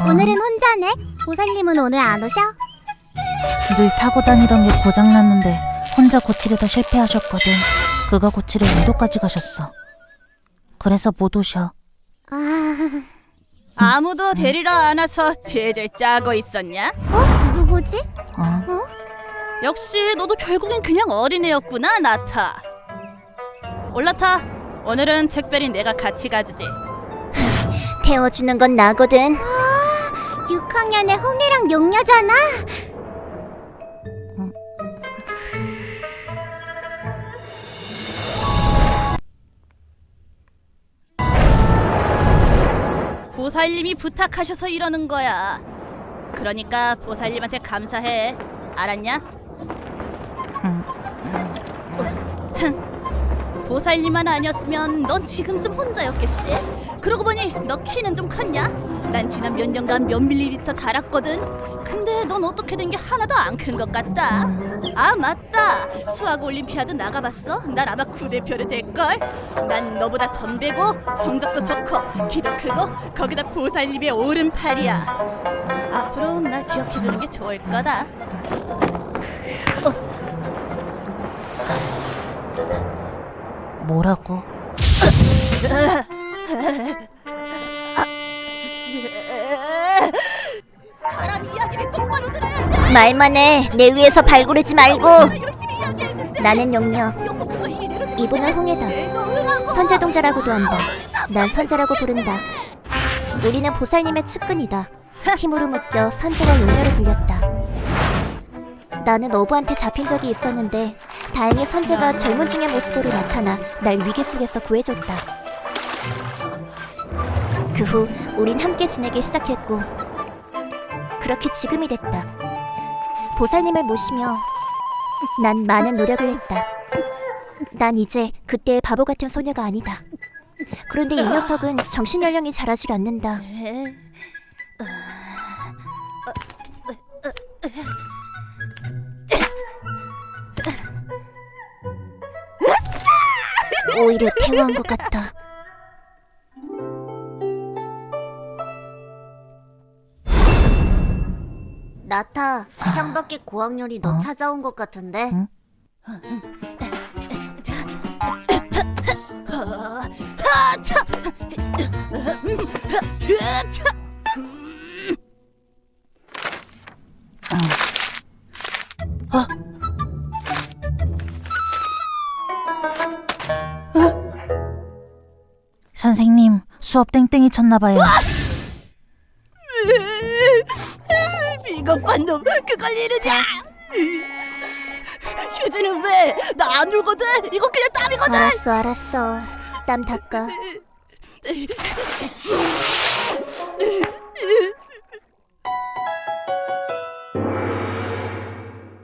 오늘은 혼자네? 보살님은 오늘 안 오셔? 늘 타고 다니던 게 고장났는데 혼자 고치려다 실패하셨거든. 그가 고치려 인도까지 가셨어. 그래서 못 오셔. 아... 아무도 데리러 안 와서 제질 짜고 있었냐? 어? 누구지? 어? 역시 너도 결국엔 그냥 어린애였구나 나타 올라타 오늘은 특별히 내가 같이 가주지 태워주는 건 나거든 아, 6학년의 홍이랑 용녀잖아 보살님이 부탁하셔서 이러는 거야 그러니까 보살님한테 감사해 알았냐? 보살님만 아니었으면 넌 지금쯤 혼자였겠지? 그러고 보니 너 키는 좀 컸냐? 난 지난 몇 년간 몇 밀리리터 자랐거든. 근데 넌 어떻게 된 게 하나도 안 큰 것 같다. 아 맞다. 수학 올림피아드 나가봤어? 난 아마 구대표를 될걸? 난 너보다 선배고 성적도 좋고 키도 크고 거기다 보살님의 오른팔이야. 앞으로 날 기억해주는 게 좋을 거다. 뭐라고? 사람 이야기를 똑바로 들어야지. 말만 해 내 위에서 발구르지 말고. 열심히 이야기했는데. 나는 이거 그거 좀 이분은 홍해다. 선자동자라고도 한다. 난 선자라고 부른다. 우리는 보살님의 측근이다. 힘으로 묶여 선자와 용녀로 불렸다. 나는 어부한테 잡힌 적이 있었는데 다행히 선재가 젊은 중의 모습으로 나타나 날 위기 속에서 구해줬다 그 후 우린 함께 지내기 시작했고 그렇게 지금이 됐다 보살님을 모시며 난 많은 노력을 했다 난 이제 그때의 바보 같은 소녀가 아니다. 그런데 이 녀석은 정신 연령이 자라지가 않는다. 오히려 태워한 것 같다. 나타, 창밖에 고학년이 너 어? 찾아온 것 같은데? 선생님, 수업 땡땡이 쳤나봐요. 비겁한 놈 그걸 이러지 휴지는 왜? 나 안 울거든 이거 그냥 땀이거든 알았어, 알았어. 땀 닦아.